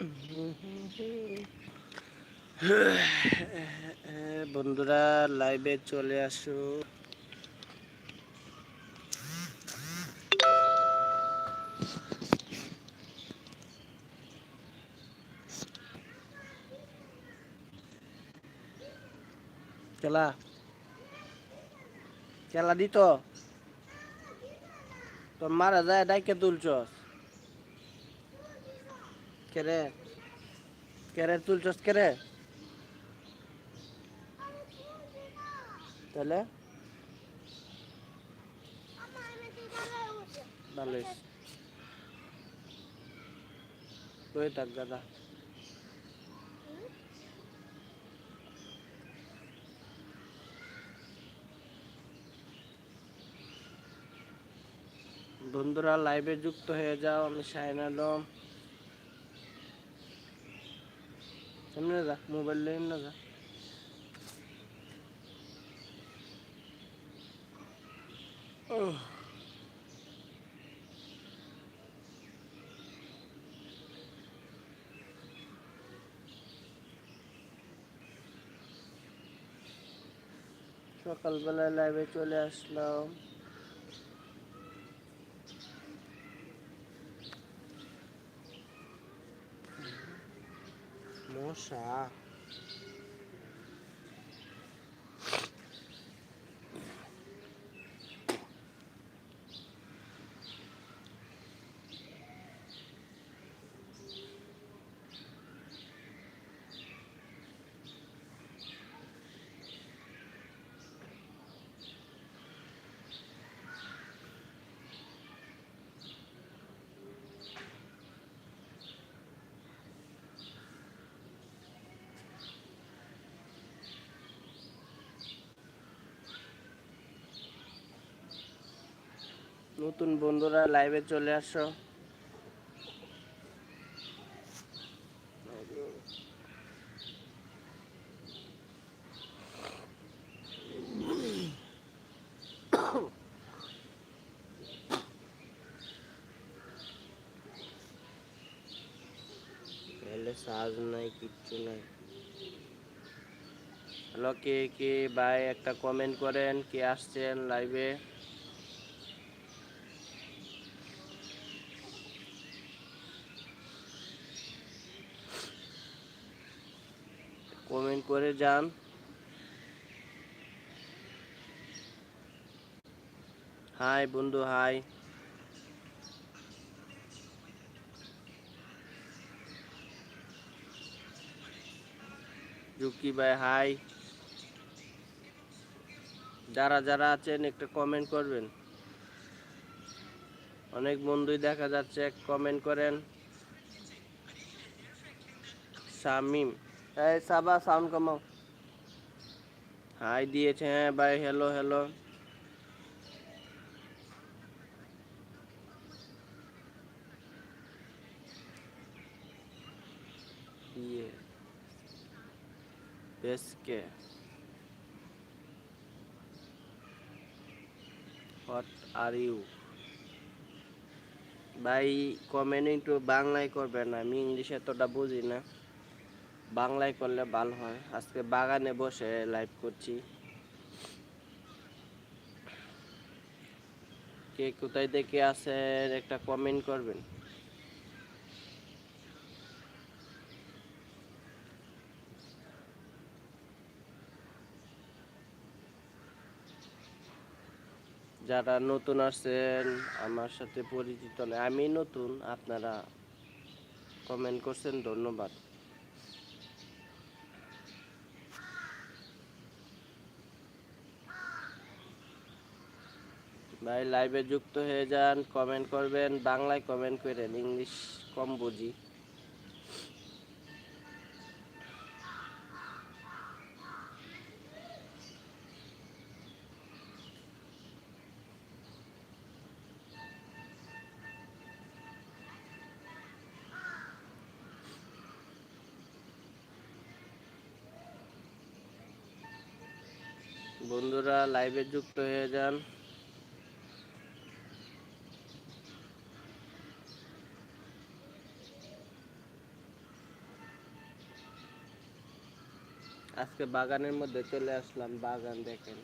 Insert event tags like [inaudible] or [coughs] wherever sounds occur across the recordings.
[sighs] বন্ধুরা লাইভে চলে আসো। খেলা। খেলা দিত। তোর মারা যায় ডাইকে তুলছস। কেরে কেরে তুলছস কেরে তাহলে? ভালো থাক, দাদা। বন্ধুরা লাইভে যুক্ত হয়ে যাও। আমি শাহিন আলম। সামনে যা মোবাইল নিয়ে না যা। সকালবেলায় লাইভে চলে আসলাম Mua. নতুন বন্ধুরা লাইভে চলে আসো। সাজ নাই, কিচ্ছু নাই। হ্যালো, কে কে, ভাই, একটা কমেন্ট করেন, কে আসছেন লাইভে কমেন্ট করে যান। হাই বন্ধু, হাই। জুকি ভাই, হাই। যারা যারা আছেন, একটা কমেন্ট করবেন। অনেক বন্ধুই দেখা যাচ্ছে কমেন্ট করেন। শামিম। এই সাবা, সাউন্ড কমাও। হাই দিয়েছে হ্যাঁ ভাই হ্যালো হ্যালো ইয়ে বেসকে হোয়াট আর ইউ ভাই কমেন্ট একটু বাংলায় করবেন আমি ইংলিশে এতটা বুঝি না। বাংলায় করলে ভালো হয়। আজকে বাগানে বসে লাইভ করছি। কে কোথায় দেখে আছেন একটা কমেন্ট করবেন। যারা নতুন আসছেন আমার সাথে পরিচিত নয়, আমি নতুন, আপনারা কমেন্ট করছেন, ধন্যবাদ। ভাই লাইভে যুক্ত হয়ে যান কমেন্ট করবেন, বাংলায় কমেন্ট করেন ইংলিশ কম বুঝি। বন্ধুরা লাইভে যুক্ত হয়ে যান। আজকে বাগানের মধ্যে চলে আসলাম, বাগান দেখেন।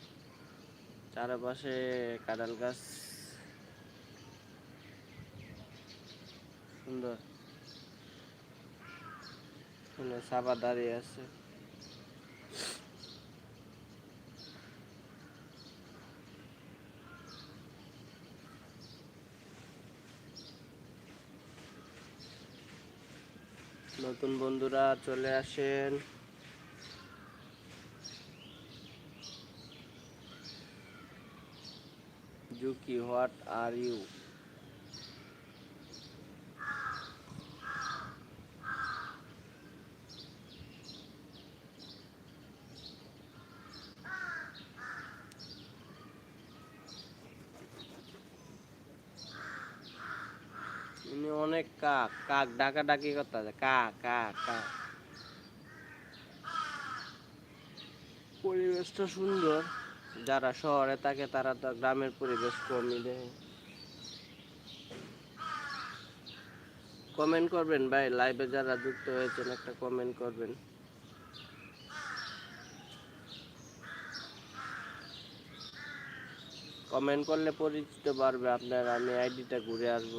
চারপাশে কাঁঠাল গাছ। সুন্দর। সাবা দাঁড়িয়ে আছে। নতুন বন্ধুরা চলে আসেন। জুকি হোয়াট আর ইউ উনি অনেক কাক কাক ডাকা ডাকি করতে কাক কাক কাক। পরিবেশটা সুন্দর। যারা শহরে থাকে, তারা তো গ্রামের পরিবেশ কমই দেখে কমেন্ট করবেন ভাই লাইভে যারা যুক্ত হয়েছেন, একটা কমেন্ট করবেন। কমেন্ট করলে পরিচিত বাড়বে আপনার, আমি আইডিটা ঘুরে আসব।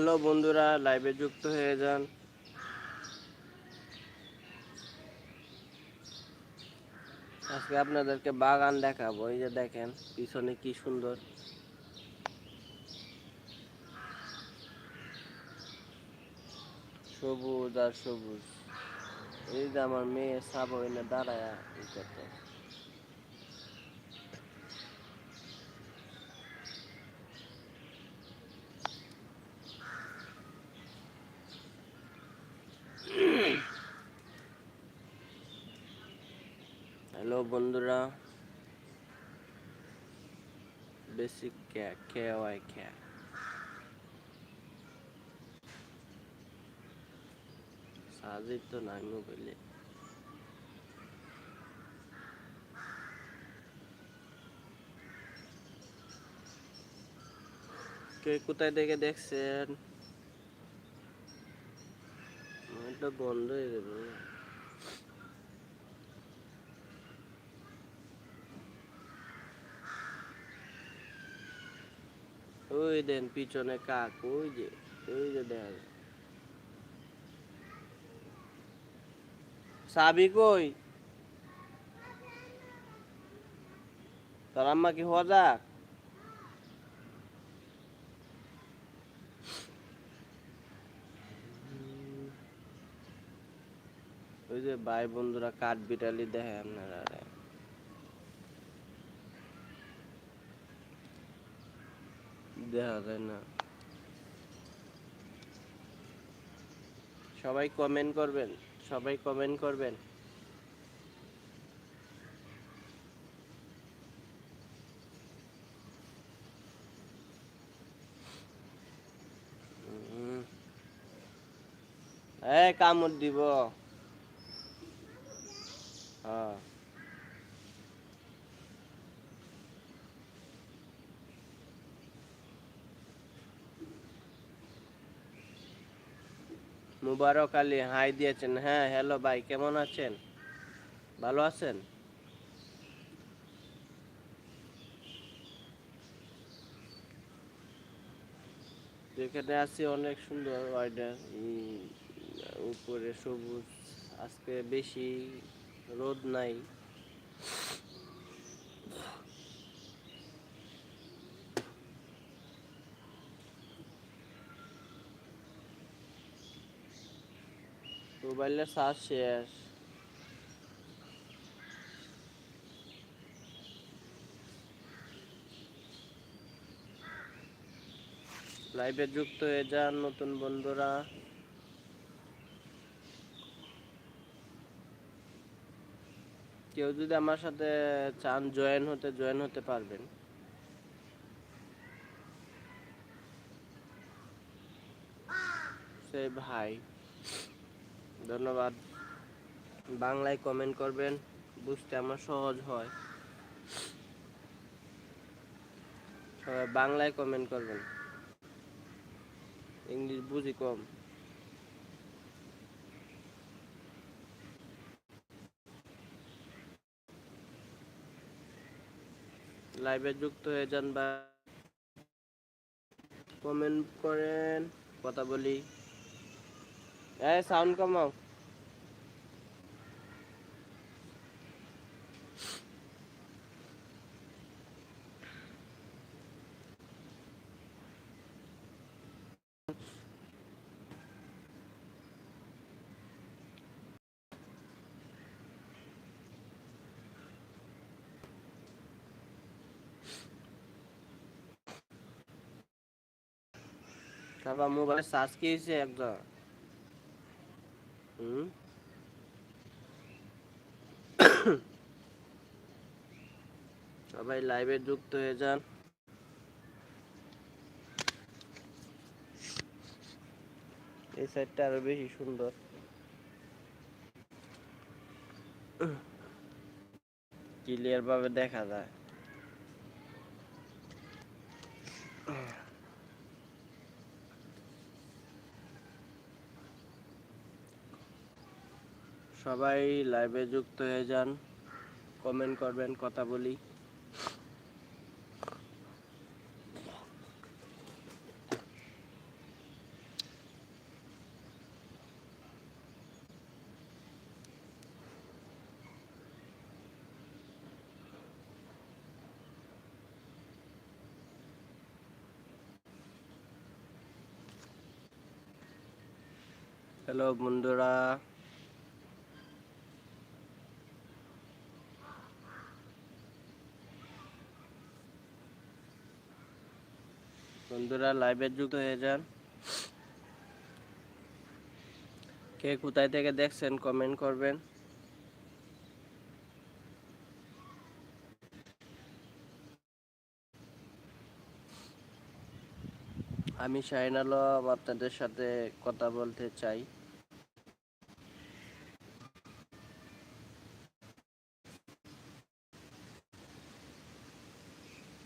হ্যালো বন্ধুরা লাইভে যুক্ত হয়ে যান। আজকে আপনাদেরকে বাগান দেখাবো, এই যে দেখেন, পিছনে কি সুন্দর। সবুজ আর সবুজ। এই যে আমার মেয়ে সাবো এনে দাঁড়ায় করতে বন্ধুরা। বেসিক কে কে ওয়াই কে? সাজিদ তো নাই মোবাইলে। কে কোথায় থেকে দেখছেন? এটা বন্ধ হয়ে যাবে ওই দেন পিছনে কাক, ওই যে ওই যে দেখ সাবি কই? তোর আম্মা কি হওয়া যাক? ওই যে ভাই বন্ধুরা কাঠ বিটালি দেখে আপনারা যায় না। সবাই কমেন্ট করবেন সবাই কমেন্ট করবেন। এই কামড় দিব। হ্যাঁ। মুবারক আলী, হাই দিয়েছেন। হ্যাঁ হ্যালো ভাই, কেমন আছেন? ভালো আছেন? যেখানে আছি অনেক সুন্দর উপরে সবুজ, আজকে বেশি রোদ নাই। মোবাইলের চার্জ শেষ। লাইভে যুক্ত হয়ে যান নতুন বন্ধুরা। কেউ যদি আমার সাথে চান জয়েন হতে জয়েন হতে পারবেন। সেই ভাই। ধন্যবাদ। বাংলায় কমেন্ট করবেন, বুঝতে আমার সহজ হয়। সবাই বাংলায় কমেন্ট করবেন। ইংলিশ বুঝি কম। লাইভে যুক্ত হয়ে যান বা কমেন্ট করেন, কথা বলি। এই সাউন্ড কমাও। তারপর মোবাইল চার্জ কি হয়েছে একদম? [coughs] সবাই লাইভে যুক্ত হয়ে যান। এই সাইডটা আরও বেশি সুন্দর। ক্লিয়ার ভাবে দেখা যায়। সবাই লাইভে যুক্ত হয়ে যান। কমেন্ট করবেন কথা বলি। হ্যালো বন্ধুরা। বন্ধুরা লাইভে যুক্ত হয়ে যান। কে কোথায় থেকে দেখছেন কমেন্ট করবেন। আমি শাহিন আলম, আপনাদের সাথে কথা বলতে চাই।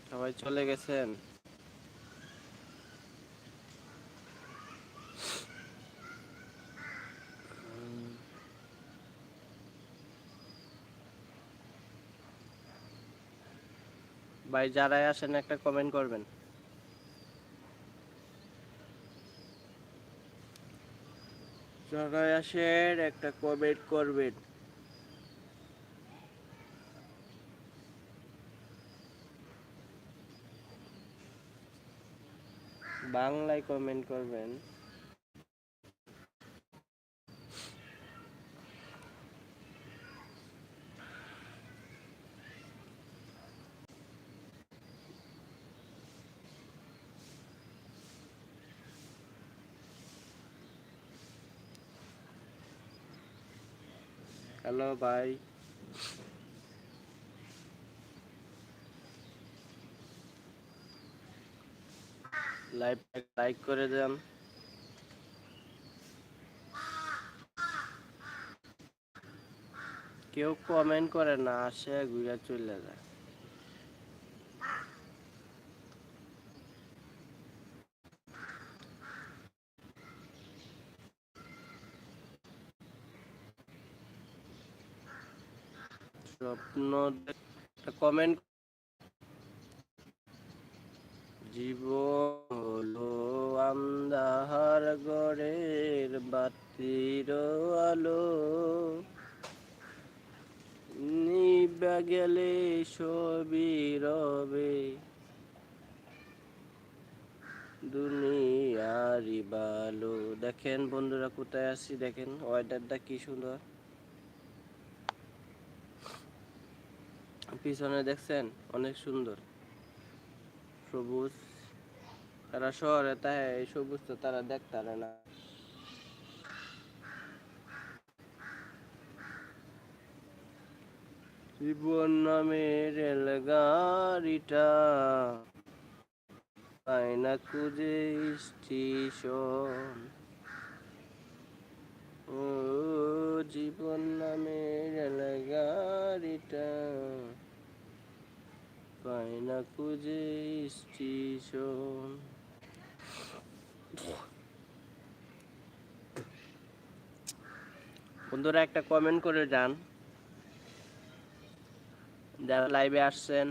সবাই চলে গেছেন? ভাই যারাই আসেন একটা কমেন্ট করবেন। যারাই আসেন একটা কমেন্ট করবেন। বাংলায় কমেন্ট করবেন। হ্যালো ভাই লাইভ লাইক করে দেন। কেউ কমেন্ট করে না আসে ঘুরে চলে যায়। স্বপ্ন কমেন্ট জীবন হলো আন্দাহার গড়ের বাতির আলো। নিবা গেলে সবই রবে। দুনিয়ারি ভালো দেখেন বন্ধুরা, কোথায় আছি? দেখেন ওয়েদারটা কি সুন্দর। পিছনে দেখছেন, অনেক সুন্দর। সবুজ। তারা শহরে, তাই এই সবুজ তো তারা দেখতে না। জীবন নামে রেলগাড়িটা পায় না খুঁজে স্টেশন। ও, জীবন নামের গাড়িটা পায় না খুঁজে স্টেশন বন্ধুরা একটা কমেন্ট করে যান। যারা লাইভে আসছেন